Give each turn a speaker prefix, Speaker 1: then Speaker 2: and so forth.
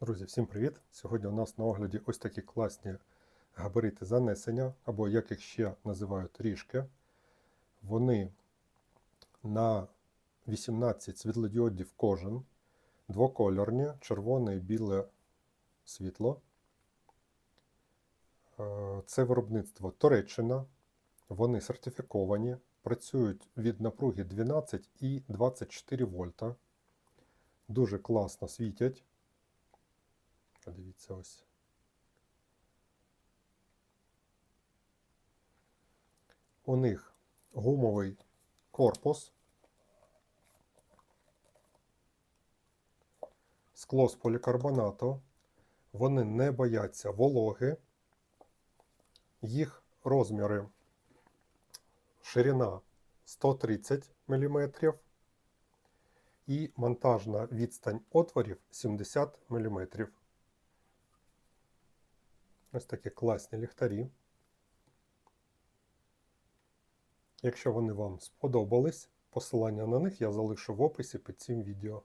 Speaker 1: Друзі, всім привіт! Сьогодні у нас на огляді ось такі класні габарити занесення, або як їх ще називають ріжки. Вони на 18 світлодіодів кожен, двокольорні, червоне і біле світло. Е, Це виробництво Туреччина. Вони сертифіковані, працюють від напруги 12 і 24 вольта. Дуже класно світять. Подивіться ось. У них гумовий корпус. Скло з полікарбонату. Вони не бояться вологи. Їх розміри ширина 130 мм і монтажна відстань отворів 70 мм. Ось такі класні ліхтарі. Якщо вони вам сподобались, посилання на них я залишу в описі під цим відео.